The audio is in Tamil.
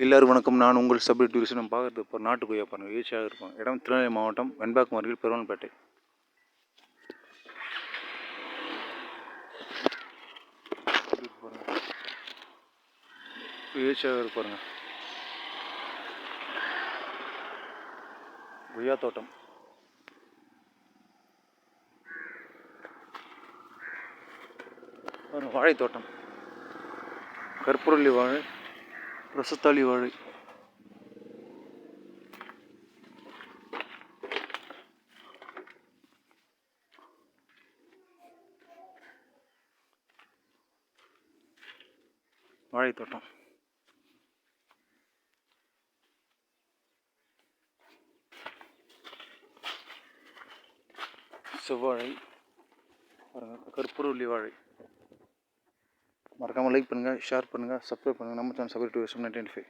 எல்லாரும் வணக்கம். நான் உங்கள் சபரி டூரிஸ்ட் நம்ம பார்க்குறது இப்போ நாட்டு கொய்யா பாருங்கள் வீழ்ச்சியாக இருக்கும் இடம் திருநெல்வேலி மாவட்டம் வெண்பாக்கம் அருகில் பெருவன்பேட்டை வீழ்ச்சியாக பாருங்கள் கொய்யா தோட்டம். வாழைத்தோட்டம். வாழைத் தோட்டம் வாழை. ரசத்தாளி வாழை வாழைத் தோட்டம் செவ்வாழை பாருங்கள் கற்பூரவள்ளி வாழை மறக்காமல் லைக் பண்ணுங்கள் ஷேர் பண்ணுங்கள் சப்ஸ்கிரைப் பண்ணுங்கள் நம்ம channel Sabari two ninety five